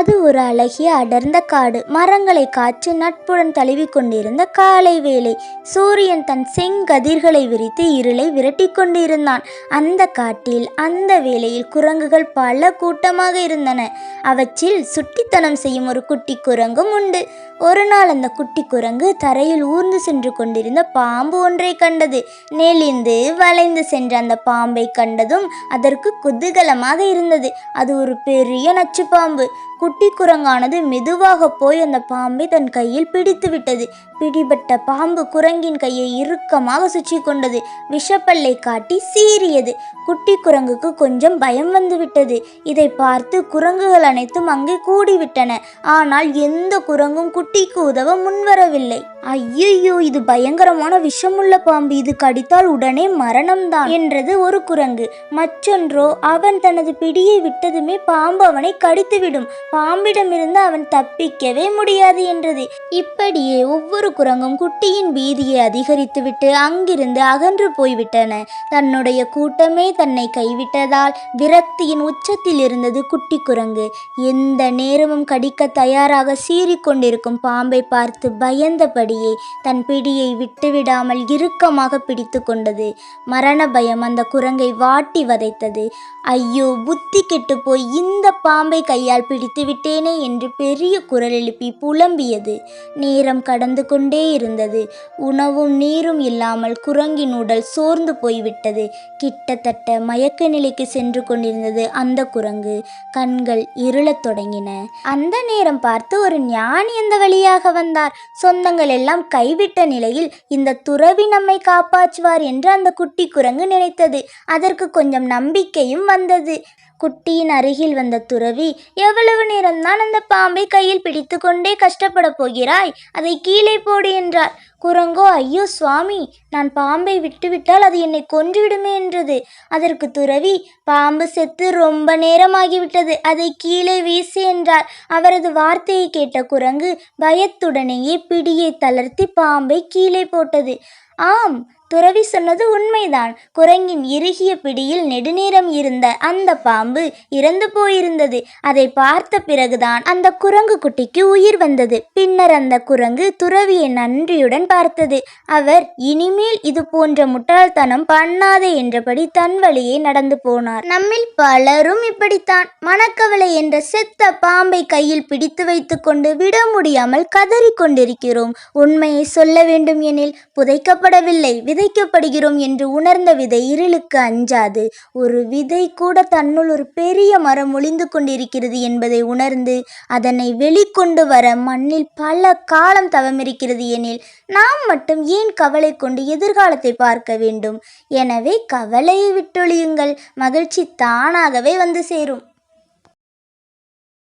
அது ஒரு அழகிய அடர்ந்த காடு. மரங்களை காற்று நட்புடன் தழுவி கொண்டிருந்த காலை வேளை. சூரியன் தன் செங்கதிர்களை விரித்து இருளை விரட்டி கொண்டிருந்தான். அந்த காட்டில் அந்த வேளையில் குரங்குகள் பல கூட்டமாக இருந்தன. அவற்றில் சுட்டித்தனம் செய்யும் ஒரு குட்டி குரங்கும் உண்டு. ஒரு நாள் அந்த குட்டி குரங்கு தரையில் ஊர்ந்து சென்று கொண்டிருந்த பாம்பு ஒன்றை கண்டது. நெளிந்து வளைந்து சென்ற அந்த பாம்பை கண்டதும் அதற்கு குதூகலமாக இருந்தது. அது ஒரு பெரிய நச்சு பாம்பு. குட்டி குரங்கானது மெதுவாக போய் அந்த பாம்பை தன் கையில் பிடித்து விட்டது. பிடிபட்ட பாம்பு குரங்கின் கையை இறுக்கமாக சுற்றி கொண்டது விஷப்பல்லை காட்டி சீறியது. குட்டி குரங்குக்கு கொஞ்சம் பயம் வந்துவிட்டது. இதை பார்த்து குரங்குகள் அனைத்தும் அங்கே கூடிவிட்டன. ஆனால் எந்த குரங்கும் குட்டிக்கு உதவ முன்வரவில்லை. ஐயையோ இது பயங்கரமான விஷமுள்ள பாம்பு. இது கடித்தால் உடனே மரணம்தான் என்றது ஒரு குரங்கு. மற்றொன்றோ அவன் தனது பிடியை விட்டதுமே பாம்பு அவனை கடித்துவிடும். பாம்பிடமிருந்து அவன் தப்பிக்கவே முடியாது என்றது. இப்படியே ஒவ்வொரு குரங்கும் குட்டியின் பீதியை அதிகரித்துவிட்டு அங்கிருந்து அகன்று போய்விட்டன. தன்னுடைய கூட்டமே தன்னை கைவிட்டதால் விரக்தியின் உச்சத்தில் இருந்தது குட்டி குரங்கு. எந்த நேரமும் கடிக்க தயாராக சீறிக்கொண்டிருக்கும் பாம்பை பார்த்து பயந்தபடி பயந்தபடியே தன் பிடியை விட்டுவிடாமல் இறுக்கமாக பிடித்து கொண்டது. மரண பயம் அந்த குரங்கை வாட்டி வதைத்தது. ஐயோ புத்தி கெட்டு போய் இந்த பாம்பை கையால் பிடித்து விட்டேனே என்று பெரிய குரல் எழுப்பி புலம்பியது. நேரம் கடந்து கொண்டே இருந்தது. உணவும் நீரும் இல்லாமல் குரங்கின் உடல் சோர்ந்து போய்விட்டது. கிட்டத்தட்ட மயக்க நிலைக்கு சென்று கொண்டிருந்தது அந்த குரங்கு. கண்கள் இருளத் தொடங்கின. அந்த நேரம் பார்த்து ஒரு ஞானி அந்த வழியாக வந்தார். சொந்தங்கள் எல்லாம் கைவிட்ட நிலையில் இந்த துறவி நம்மை காப்பாற்றுவார் என்று அந்த குட்டி குரங்கு நினைத்தது. அதற்கு கொஞ்சம் நம்பிக்கையும் வந்தது. குட்டியின் அருகில் வந்த துறவி எவ்வளவு நேரம்தான் அந்த பாம்பை கையில் பிடித்து கொண்டே கஷ்டப்பட போகிறாய்? அதை கீழே போடு என்றார். குரங்கோ ஐயோ சுவாமி நான் பாம்பை விட்டுவிட்டால் அது என்னை கொன்றுவிடுமே என்றது. அதற்கு துறவி பாம்பு செத்து ரொம்ப நேரமாகிவிட்டது அதை கீழே வீசு என்றார் அவரது வார்த்தையை கேட்ட குரங்கு பயத்துடனேயே பிடியை தளர்த்தி பாம்பை கீழே போட்டது. ஆம் துறவி சொன்னது உண்மைதான். குரங்கின் இறுகிய பிடியில் நெடுநேரம் இருந்த அந்த பாம்பு இறந்து போயிருந்தது. அதை பார்த்த பிறகுதான் அந்த குரங்கு குட்டிக்கு உயிர் வந்தது. பின்னர் அந்த குரங்கு துறவியை நன்றியுடன் பார்த்தது. அவர் இனிமேல் இது போன்ற முட்டாள்தனம் பண்ணாதே என்றபடி தன் வழியே நடந்து போனார். நம்மில் பலரும் இப்படித்தான். மணக்கவலை என்ற செத்த பாம்பை கையில் பிடித்து வைத்துக்கொண்டு விட முடியாமல் கதறிக் கொண்டிருக்கிறோம். உண்மையை சொல்ல வேண்டும் எனில் புதைக்கப்படவில்லை. வித விதைக்கப்படுகிறோம் என்று உணர்ந்த விதை இருளுக்கு அஞ்சாது. ஒரு விதை கூட தன்னுள் ஒரு பெரிய மரம் ஒளிந்து கொண்டிருக்கிறது என்பதை உணர்ந்து அதனை வெளிக்கொண்டு வர மண்ணில் பல காலம் தவமிருக்கிறது எனில் நாம் மட்டும் ஏன் கவலை கொண்டு எதிர்காலத்தை பார்க்க வேண்டும்? எனவே கவலையை விட்டொழியுங்கள். மகிழ்ச்சி தானாகவே வந்து சேரும்.